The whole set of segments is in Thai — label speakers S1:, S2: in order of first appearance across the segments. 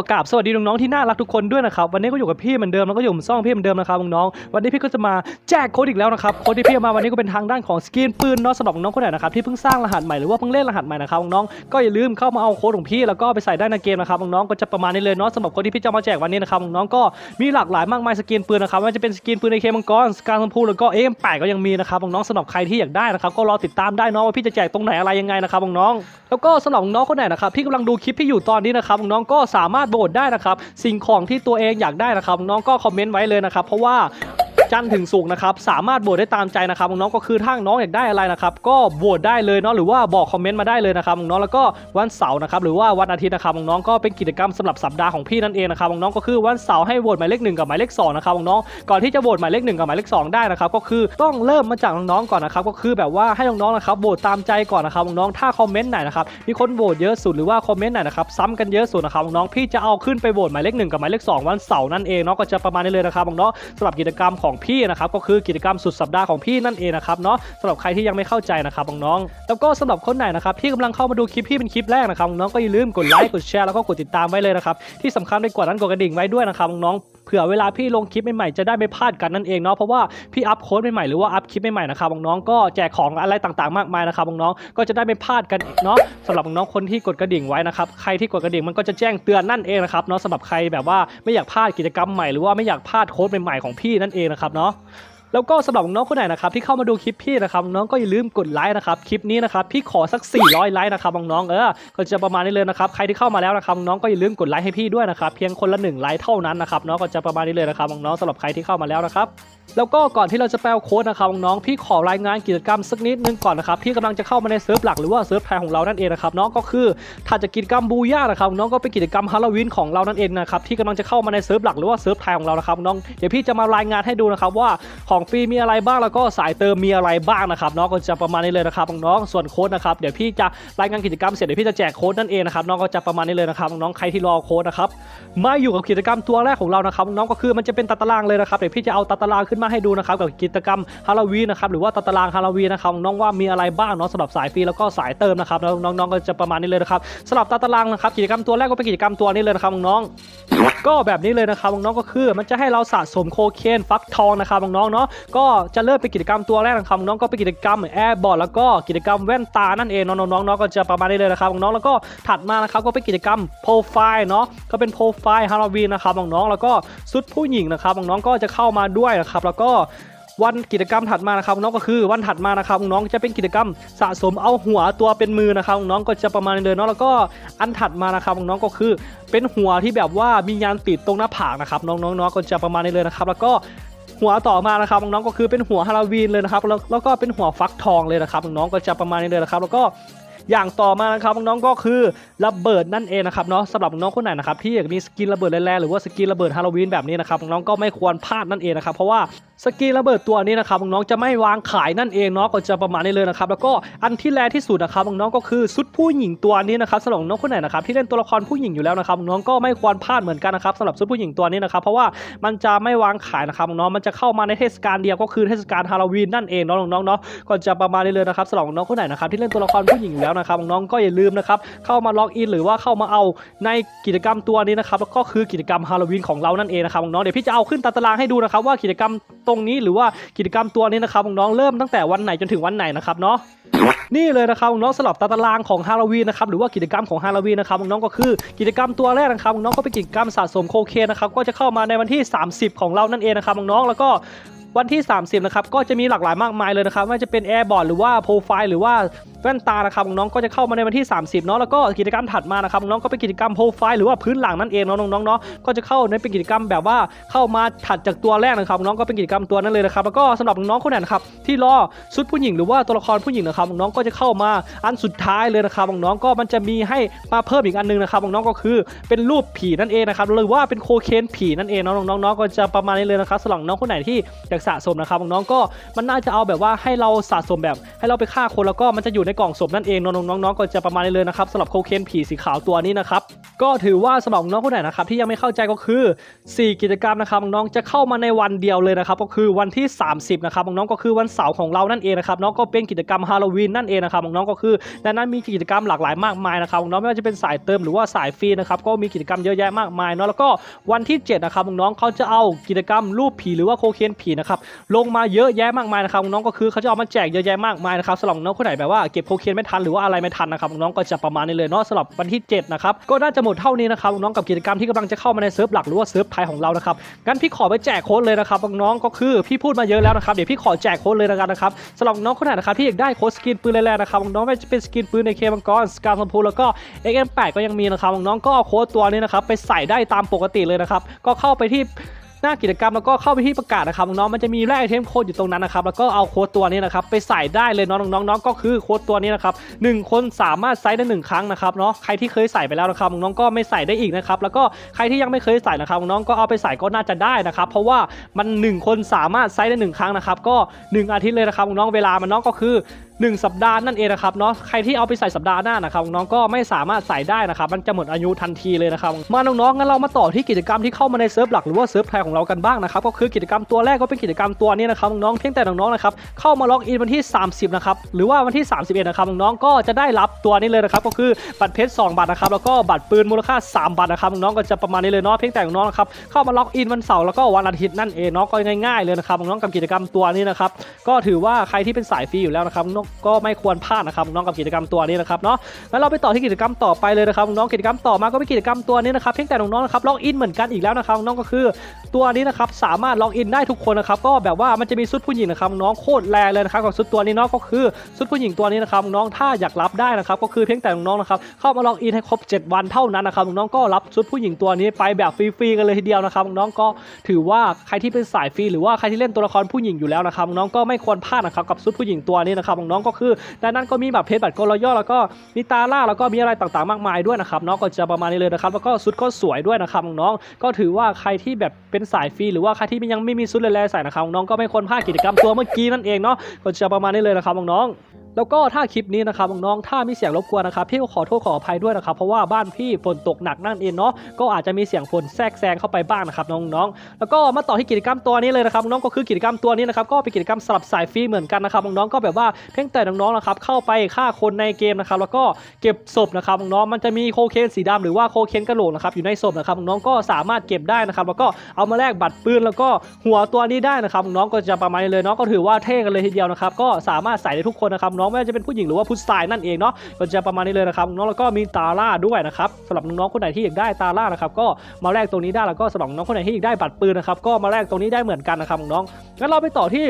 S1: ก็กราบสวัสดีน้องๆที่น่ารักทุกคนด้วยนะครับวันนี้ก็อยู่กับพี่เหมือนเดิมแล้วก็อยู่กับซ่องพี่เหมือนเดิมนะครับน้องๆวันนี้พี่ก็จะมาแจกโค้ดอีกแล้วนะครับโค้ดที่พี่มาวันนี้ก็เป็นทางด้านของสกินปืนเนาะสำหรับน้องคนไหนนะครับที่เพิ่งสร้างรหัสใหม่หรือว่าเพิ่งเล่นรหัสใหม่นะครับน้องๆก็อย่าลืมเข้ามาเอาโค้ดของพี่แล้วก็ไปใส่ได้ในเกมนะครับน้องๆก็จะประมาณนี้เลยเนาะสำหรับโค้ดที่พี่จะมาแจกวันนี้นะครับน้องๆก็มีหลากหลายมากมายสกินปืนนะครับไม่ว่าจะเป็นสกินปืนในเคมังกรสการชมพูแล้วก็เอ็มแปดก็ยังมีนะครับน้องๆสำหรับใครที่อยากได้นะครับก็รอติดตามได้เนาะว่าพี่จะแจกตรงไหนอะไรยังไงนะครับน้องๆแล้วก็สำหรับน้องคนไหนนะครับที่กำลังดูคลิปพี่อยู่ตอนนี้นะครับน้องๆก็สามารถโหวตได้นะครับ สิ่งของที่ตัวเองอยากได้นะครับ น้องก็คอมเมนต์ไว้เลยนะครับ เพราะว่า จันทร์ถึงสุกร์นะครับสามารถโหวตได้ตามใจนะครับน้องก็คือถ้าน้องอยากได้อะไรนะครับก็โหวตได้เลยเนาะหรือว่าบอกคอมเมนต์มาได้เลยนะครับน้องแล้วก็วันเสาร์นะครับหรือว่าวันอาทิตย์นะครับน้องก็เป็นกิจกรรมสำหรับสัปดาห์ของพี่นั่นเองนะครับน้องก็คือวันเสาร์ให้โหวตหมายเลขหนึ่งกับหมายเลขสองนะครับน้องก่อนที่จะโหวตหมายเลขหนึ่งกับหมายเลขสองได้นะครับก็คือต้องเริ่มมาจากน้องๆก่อนนะครับก็คือแบบว่าให้น้องๆนะครับโหวตตามใจก่อนนะครับน้องถ้าคอมเมนต์ไหนนะครับมีคนโหวตเยอะสุดหรือว่าคอมเมนต์ไหนนะครับซ้ำกันเยอะสุดนะครับน้องพี่จะเอาขึ้นไปโหวตหมายเลขหนึ่งกับหมายเลขสองวันเสาร์นั่นเองเนาะก็จะประมาณนี้เลยนะครับน้องสำหรับกิจกรรมของพี่นะครับก็คือกิจกรรมสุดสัปดาห์ของพี่นั่นเองนะครับเนาะสำหรับใครที่ยังไม่เข้าใจนะครับน้องๆแล้วก็สำหรับคนไหนนะครับที่กำลังเข้ามาดูคลิปพี่เป็นคลิปแรกนะครับน้องก็อย่าลืมกดไลค์กดแชร์แล้วก็กดติดตามไว้เลยนะครับที่สำคัญไปกว่านั้นกดกระดิ่งไว้ด้วยนะครับน้องๆ ผื่อเวลาพี่ลงคลิปใหม่ๆจะได้ไม่พลาดกันนั่นเองเนาะเพราะว่าพี่อัพโค้ดใหม่ๆหรือว่าอัพคลิปใหม่ๆนะครับน้องๆก็แจกของอะไรต่างๆมากมายนะครับน้องๆก็จะได้ไม่พลาดกันเนาะสำหรับน้องๆคนที่กดกระดิ่งไว้นะครับใครที่กดกระดิ่งมันก็จะแจ้งเตือนนั่นเองนะครับเนาะสำหรับใครแบบว่าไม่อยากพลาดกิจกรรมใหม่หรือว่าไม่อยากพลาดโค้ดใหม่ๆของพี่นั่นเองนะครับเนาะ แล้วก็สำหรับน้องคนไหนนะครับที่เข้ามาดูคลิปพี่นะครับน้องก็อย่าลืมกดไลค์นะครับคลิปนี้นะครับพี่ขอสัก 400 ไลค์นะครับน้องเออก็จะประมาณนี้เลยนะครับใครที่เข้ามาแล้วนะครับน้องก็อย่าลืมกดไลค์ให้พี่ด้วยนะครับเพียงคนละหนึ่งไลค์เท่านั้นนะครับน้องก็จะประมาณนี้เลยนะครับน้องสำหรับใครที่เข้ามาแล้วนะครับ แล้วก็ก่อนที่เราจะแปลโค้ดนะครับน้องๆพี่ขอรายงานกิจกรรมสักนิดนึงก่อนนะครับพี่กำลังจะเข้ามาในเซิร์ฟหลักหรือว่าเซิร์ฟไทยของเรานั่นเองนะครับน้องก็คือถ้าจะกิจกรรมบูย่านะครับน้องก็เป็นกิจกรรมฮาโลวีนของเรานั่นเองนะครับที่กำลังจะเข้ามาในเซิร์ฟหลักหรือว่าเซิร์ฟไทยของเรานะครับน้องเดี๋ยวพี่จะมารายงานให้ดูนะครับว่าของฟรีมีอะไรบ้างแล้วก็สายเติมมีอะไรบ้างนะครับน้องก็จะประมาณนี้เลยนะครับน้องส่วนโค้ดนะครับเดี๋ยวพี่จะรายงานกิจกรรมเสร็จเดี๋ยวพี่จะแจกโค้ดนั่นเองนะครับน้องก็จะประมาณนี้เลยนะครับน้องใครที่รอโค้ดนะครับมาอยู่กับกิจกรรมตัวแรกของเรานะครับน้องก็คือมันจะเป็นตารางเลยนะครับเดี๋ยวพี่จะเอาตารางขึ้นมาให้ดูนะครับกับกิจกรรมฮาโลวีนนะครับหรือว่าตารางฮาโลวีนนะครับน้องว่ามีอะไรบ้างเนาะสำหรับสายฟรีแล้วก็สายเติมนะครับแล้วน้องๆก็จะประมาณนี้เลยนะครับสำหรับตารางนะครับกิจกรรมตัวแรกก็เป็นกิจกรรมตัวนี้เลยนะครับน้องก็แบบนี้เลยนะครับน้องก็คือ มันจะให้เราสะสมโคเคนฟักทองนะครับน้องๆเนาะก็จะเริ่มเป็นกิจกรรมตัวแรกนะครับน้องก็เป็นกิจกรรมแอร์บอร์ดแล้วก็กิจกรรมแว่นตานั่นเองน้องๆน้องๆก็จะประมาณนี้เลยนะครับน้องแล้วก็ถัดมานะครับก็เป็นกิจกรรมโปรไฟล์เนาะก็เป็นโปรไฟล์ฮาโลวีนนะครับน้องแล้วก็ชุดผู้หญิงนะครับน้องก็จะเข้ามาด้วยนะครับแล้วก็วันกิจกรรมถัดมานะครับน้องก็คือวันถัดมานะครับน้องจะเป็นกิจกรรมสะสมเอาหัวตัวเป็นมือนะครับน้องก็จะประมาณนี้เลยเนาะแล้วก็อันถัดมานะครับน้องก็คือ เป็นหัวที่แบบว่ามียานติดตรงหน้าผากนะครับน้องๆน้องก็จะประมาณนี้เลยนะครับ แล้วก็หัวต่อมานะครับน้องก็คือเป็นหัวฮาโลวีนเลยนะครับแล้วแล้วก็เป็นหัวฟักทองเลยนะครับน้องก็จะประมาณนี้เลยนะครับ แล้วก็ อย่างต่อมานะครับน้องๆก็คือระเบิดนั่นเองนะครับเนาะสำหรับน้องคนไหนนะครับที่อยากมีสกินระเบิดแรงๆหรือว่าสกินระเบิดฮาโลวีนแบบนี้นะครับน้องก็ไม่ควรพลาดนั่นเองนะครับเพราะว่าสกินระเบิดตัวนี้นะครับน้องจะไม่วางขายนั่นเองเนาะก็จะประมาณนี้เลยนะครับแล้วก็อันที่แรที่สุดนะครับน้องก็คือชุดผู้หญิงตัวนี้นะครับสำหรับน้องคนไหนนะครับที่เล่นตัวละครผู้หญิงอยู่แล้วนะครับน้องก็ไม่ควรพลาดเหมือนกันนะครับสำหรับชุดผู้หญิงตัวนี้นะครับเพราะว่ามันจะไม่วางขายนะครับน้องมันจะเข้ามาในเทศกาลเดียวก็คือเทศกาลฮาโลวีนนั่นเองเนาะน้องๆเนาะก็จะประมาณนี้เลยนะครับสำหรับน้องคนไหนนะครับที่เล่นตัวละครผู้หญิงอยู่แล้วนะครับน้องๆก็อย่าลืมนะครับเข้ามาล็อกอินหรือว่าเข้ามาเอาในกิจกรรมตัวนี้นะครับแล้วก็คือกิจกรรมฮาโลวีนของเรานั่นเองนะครับน้องๆเดี๋ยวพี่จะเอาขึ้นตารางให้ดูนะครับว่ากิจกรรมตรงนี้หรือว่ากิจกรรมตัวนี้นะครับน้องๆเริ่มตั้งแต่วันไหนจนถึงวันไหนนะครับเนาะนี่เลยนะครับน้องๆสลับตารางของฮาโลวีนนะครับหรือว่ากิจกรรมของฮาโลวีนนะครับน้องๆก็คือกิจกรรมตัวแรกนะครับน้องๆก็เป็นกิจกรรมสะสมโคเคนนะครับก็จะเข้ามาในวันที่ 30 ของเรานั่นเองนะครับน้องๆแล้วก็วันที่ 30 นะครับ ก็จะมีหลากหลายมากมายเลยนะครับ ไม่ว่าจะเป็นแอร์บอร์ดหรือว่าโปรไฟล์หรือว่าแว่นตานะครับน้องๆก็จะเข้ามาในวันที่ 30เนาะแล้วก็กิจกรรมถัดมานะครับน้องๆก็เป็นกิจกรรมโปรไฟล์หรือว่าพื้นหลังนั่นเองเนาะน้องๆเนาะก็จะเข้าในเป็นกิจกรรมแบบว่าเข้ามาถัดจากตัวแรกนะครับน้องก็เป็นกิจกรรมตัวนั้นเลยนะครับแล้วก็สำหรับน้องคนไหนครับที่รอชุดผู้หญิงหรือว่าตัวละครผู้หญิงนะครับน้องๆก็จะเข้ามาอันสุดท้ายเลยนะครับน้องๆก็มันจะมีให้มาเพิ่มอีกอันนึงนะครับน้องๆก็คือเป็นรูปผีนั่นเองนะครับหรือว่าเป็นโคเคนผีนั่นเองเนาะน้องๆเนาะก็จะประมาณนี้เลยนะครับสำหรับน้องคนไหนที่อยากสะสมนะครับน้องก็มันน่าจะเอาแบบว่าให้เราสะสมแบบให้เราไปฆ่าคนแล้วก็มันจะอยู่ในกล่องศพนั่นเองน้องๆน้องๆก็จะประมาณนี้เลยนะครับสำหรับโคเคนผีสีขาวตัวนี้นะครับ ก็ถือว่าสำหรับน้องคนไหนนะครับที่ยังไม่เข้าใจก็คือ 4 กิจกรรมนะครับน้องจะเข้ามาในวันเดียวเลยนะครับก็คือวันที่ 30นะครับน้องก็คือวันเสาร์ของเรานั่นเองนะครับน้องก็เป็นกิจกรรมฮาโลวีนนั่นเองนะครับน้องก็คือดังนั้นมีกิจกรรมหลากหลายมากมายนะครับน้องไม่ว่าจะเป็นสายเติมหรือว่าสายฟรีนะครับก็มีกิจกรรมเยอะแยะมากมายเนาะแล้วก็วันที่7นะครับน้องเขาจะเอากิจกรรมรูปผีหรือว่าโคเคนผีนะครับลงมาเยอะแยะมากมายนะครับน้องก็คือเขาจะเอามาแจกเยอะแยะมากมายนะครับสำหรับน้องคนไหนแบบว่าเก็บโคเคนไม่ทันหรือว่าอะไรไม่ทันนะครับน้องก็จะประมาณนี้เลยเนาะสำหรับวันที่7นะครับก็น่าจะหมดเท่านี้นะครับน้องกับกิจกรรมที่กำลังจะเข้ามาในเซิร์ฟหลักหรือว่าเซิร์ฟไทยของเรานะครับงั้นพี่ขอไปแจกโค้ดเลยนะครับน้องก็คือพี่พูดมาเยอะแล้วนะครับเดี๋ยวพี่ขอแจกโค้ดเลยละกันนะครับสำหรับน้องคนไหนนะครับที่อยากได้โค้ดสกินปืนแรกๆนะครับน้องไม่ว่าจะเป็นสกินปืนในเคมังกรสกาสมพูแล้วก็ XM8 ก็ยังมีนะครับน้องก็เอาโค้ดตัวนี้นะครับไปใส่ได้ตามปกติเลยนะครับก็เข้าไปที่ หน้ากิจกรรมแล้วก็เข้าไปที่ประกาศนะครับน้องๆมันจะมีแลกไอเทมโค้ดอยู่ตรงนั้นนะครับแล้วก็เอาโค้ดตัวนี้นะครับไปใส่ได้เลยน้องๆน้องๆก็คือโค้ดตัวนี้นะครับหนึ่งคนสามารถใช้ได้หนึ่งครั้งนะครับเนาะใครที่เคยใส่ไปแล้วนะครับน้องๆก็ไม่ใส่ได้อีกนะครับแล้วก็ใครที่ยังไม่เคยใส่นะครับน้องๆก็เอาไปใส่ก็น่าจะได้นะครับเพราะว่ามันหนึ่งคนสามารถใช้ได้หนึ่งครั้งนะครับก็หนึ่งอาทิตย์เลยนะครับน้องๆเวลามันน้องก็คือ 1 สัปดาห์นั่นเองนะครับเนาะใครที่เอาไปใส่สัปดาห์หน้านะครับน้องก็ไม่สามารถใส่ได้นะครับมันจะหมดอายุทันทีเลยนะครับมาน้องๆงั้นเรามาต่อที่กิจกรรมที่เข้ามาในเซิร์ฟหลักหรือว่าเซิร์ฟไทยของเรากันบ้างนะครับก็คือกิจกรรมตัวแรกก็เป็นกิจกรรมตัวนี้นะครับน้องเพียงแต่น้องๆนะครับเข้ามาล็อกอินวันที่ 30นะครับหรือว่าวันที่ 31นะครับน้องๆก็จะได้รับตัวนี้เลยนะครับก็คือบัตรเพชร2บัตรนะครับแล้วก็บัตรปืนมูลค่า 3บัตรนะครับน้องก็จะประมาณนี้เลยเนาะเพียงแต่น้องนะครับเข้ามาล็อกอินวันเสาร์แล้วก็วันอาทิตย์นั่นเองเนาะก็ง่ายๆเลยนะครับน้องกับกิจกรรมตัวนี้นะครับก็ถือว่าใครที่เป็นสายฟรีอยู่แล้วนะครับน้องก็ไม่ควรพลาดนะครับน้องกับกิจกรรมตัวนี้นะครับเนาะแล้วเราไปต่อที่กิจกรรมต่อไปเลยนะครับน้องกิจกรรมต่อมาก็เป็นกิจกรรมตัวนี้นะครับเพียงแต่น้องๆนะครับล็อกอินเหมือนกันอีกแล้วนะครับน้องก็คือ ตัวนี้นะครับสามารถล็อกอินได้ทุกคนนะครับก็แบบว่ามันจะมีชุดผู้หญิงนะครับน้องโคตรแรงเลยนะครับกับชุดตัวนี้เนาะก็คือชุดผู้หญิงตัวนี้นะครับน้องถ้าอยากรับได้นะครับก็คือเพียงแต่น้องๆนะครับเข้ามาล็อกอินให้ครบ 7 วันเท่านั้นนะครับน้องก็รับชุดผู้หญิงตัวนี้ไปแบบฟรีๆกันเลยทีเดียวนะครับน้องก็ถือว่าใครที่เป็นสายฟรีหรือว่าใครที่เล่นตัวละครผู้หญิงอยู่แล้วนะครับน้องก็ไม่ควรพลาดนะครับกับชุดผู้หญิงตัวนี้นะครับน้องก็คือด้านนั้นก็มีแบบเพชรบัตรกลย่อแล้วก็มีตาล่าแล้วก็มีอะไรต่างๆ มากมายด้วยนะครับน้องก็จะประมาณนี้เลยนะครับแล้วก็ชุดก็สวยด้วยนะครับน้องๆก็ถือว่าใครที่แบบเป็นสายฟรีหรือว่าใครที่ยังไม่มีซุดแรงๆใส่นะครับน้องก็ไม่ควรพลาดกิจกรรมตัวเมื่อกี้นั่นเองเนาะก็จะประมาณนี้เลยนะครับน้องๆ แล้วก็ถ้าคลิปนี้นะครับน้องๆถ้ามีเสียงรบกวนนะครับพี่ก็ขอโทษขออภัยด้วยนะครับเพราะว่าบ้านพี่ฝนตกหนักนั่นเองเนาะก็อาจจะมีเสียงฝนแทรกแซงเข้าไปบ้างนะครับน้องๆแล้วก็มาต่อที่กิจกรรมตัวนี้เลยนะครับน้องก็คือกิจกรรมตัวนี้นะครับก็เป็นกิจกรรมสลับสายฟรีเหมือนกันนะครับน้องๆก็แบบว่าเพียงแต่น้องๆนะครับเข้าไปฆ่าคนในเกมนะครับแล้วก็เก็บศพนะครับน้องๆมันจะมีโคเคนสีดำหรือว่าโคเคนกระโหลกนะครับอยู่ในศพนะครับน้องๆก็สามารถเก็บได้นะครับแล้วก็เอามาแลกบัตรปืนแล้วก็หัวตัวนี้ได้นะครับน้องๆก็จะประมาณนี้เลยเนาะก็ถือว่าเท่กันเลยทีเดียวนะครับก็สามารถใส่ได้ทุกคนนะครับน้องไม่ว่าจะเป็นผู้หญิงหรือว่าผู้ชายนั่นเองเนาะก็จะประมาณนี้เลยนะครับน้องแล้วก็มีตาล่าด้วยนะครับสำหรับน้องๆคนไหนที่อยากได้ตาล่านะครับก็มาแลกตรงนี้ได้แล้วก็สำหรับน้องคนไหนที่อยากได้บัตรปืนนะครับก็มาแลกตรงนี้ได้เหมือนกันนะครับน้องงั้นเราไปต่อที่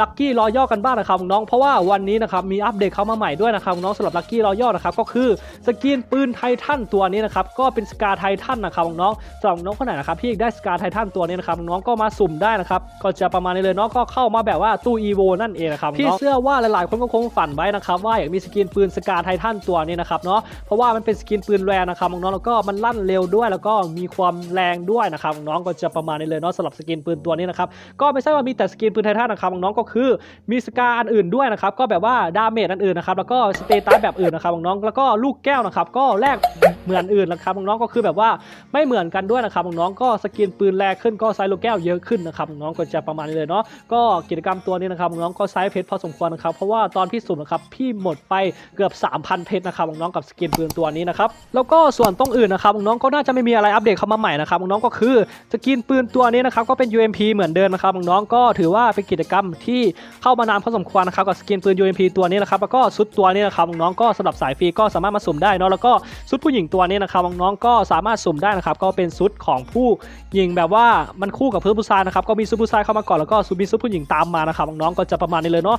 S1: ลัคกี้รอย่อกันบ้างนะครับน้องเพราะว่าวันนี้นะครับมีอัปเดตเข้ามาใหม่ด้วยนะครับน้องสำหรับลัคกี้รอย่อนะครับก็คือสกินปืนไททันตัวนี้นะครับก็เป็นสกาไททันนะครับน้องสำหรับน้องคนไหนนะครับที่อยากได้สกาไททันตัวนี้นะครับน้องก็มาสุ่มได้นะครับก็จะประมาณนี้เลยเนาะก็เข้ามาแบบว่าตู้อีโวนั่นเองนะครับพี่เชื่อว่าหลายๆคนก็คงฝันไว้นะครับว่าอยากมีสกินปืนสกาไททันตัวนี้นะครับเนาะเพราะว่ามันเป็นสกินปืนแรงนะครับน้องๆแล้วก็มันลั่นเร็วด้วย แล้วก็มีความแรงด้วยนะครับน้องก็จะประมาณนี้เลยเนาะสำหรับสกินปืนตัวนี้นะครับก็ไม่ใช่ว่ามีแต่สกินปืนไททันนะครับน้องก็คือมีสกาอันอื่นด้วยนะครับก็แบบว่าดาเมจอันอื่นนะครับแล้วก็สเตตัสแบบอื่นนะครับน้องแล้วก็ลูกแก้วนะครับก็แลกเหมือนอื่นนะครับน้องก็คือแบบว่าไม่เหมือนกันด้วยนะครับน้องก็สกินปืนแรงขึ้นก็ไซส์ลูกแก้วเยอะขึ้นนะครับน้องก็จะประมาณนี้เลยเนาะก็กิจกรรมตัวนี้นะครับน้องก็ไซส์เพชรพอสมควรนะครับเพราะว่าตอนพี่สุ่มนะครับพี่หมดไปเกือบ 3,000 เพชรนะครับน้องๆกับสกินปืนตัวนี้นะครับแล้วก็ส่วนตรงอื่นนะครับน้องก็น่าจะไม่มีอะไรอัปเดตเข้ามาใหม่นะครับน้องก็คือสกินปืนตัวนี้นะครับก็เป็น UMP เหมือนเดิมนะครับน้องก็ถือว่าเป็นกิจกรรมที่เข้ามานานพอสมควรนะครับกับสกินปืน UMP ตัวนี้นะครับแล้วก็ชุดตัวนี้นะครับน้องก็สำหรับสายฟรีก็สามารถมาสุ่มได้เนาะแล้วก็ชุดผู้หญิงตัวนี้นะครับน้องก็สามารถสุ่มได้นะครับก็เป็นชุดของผู้หญิงแบบว่ามันคู่กับเพื่อนผู้ชายนะครับก็มีชุดผู้ชายเข้ามาก่อนแล้วก็มีชุดผู้หญิงตามมานะครับน้องก็จะประมาณนี้เลยเนาะ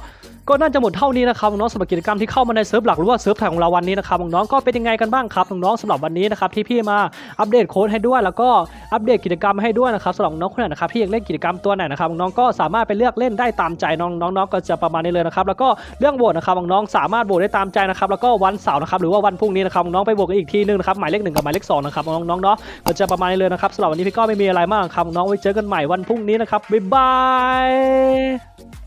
S1: ก็น่าจะหมดเท่านี้นะครับน้องๆสำหรับกิจกรรมที่เข้ามาในเซิร์ฟหลักหรือว่าเซิร์ฟไทยของเราวันนี้นะครับน้องๆก็เป็นยังไงกันบ้างครับน้องๆสำหรับวันนี้นะครับที่พี่มาอัปเดตโค้ดให้ด้วย แล้วก็อัปเดตกิจกรรมให้ด้วยนะครับสำหรับน้องคนไหนนะครับที่อยากเล่นกิจกรรมตัวไหนนะครับน้องก็สามารถไปเลือกเล่นได้ตามใจน้องๆน้องก็จะประมาณนี้เลยนะครับแล้วก็เรื่องโหวตนะครับน้องๆสามารถโหวตได้ตามใจนะครับแล้วก็วันเสาร์นะครับหรือว่าวันพรุ่งนี้นะครับน้องไปโหวตกันอีกทีนึงนะครับหมายเลขหนึ่งกับหมายเลขสองนะครับน้องๆเนาะก็จะประมาณนี้เลยนะครับสำหรับวันนี้พี่ก็ไม่มีอะไรมากครับน้องไว้เจอกันใหม่วันพรุ่งนี้นะครับบ๊ายบาย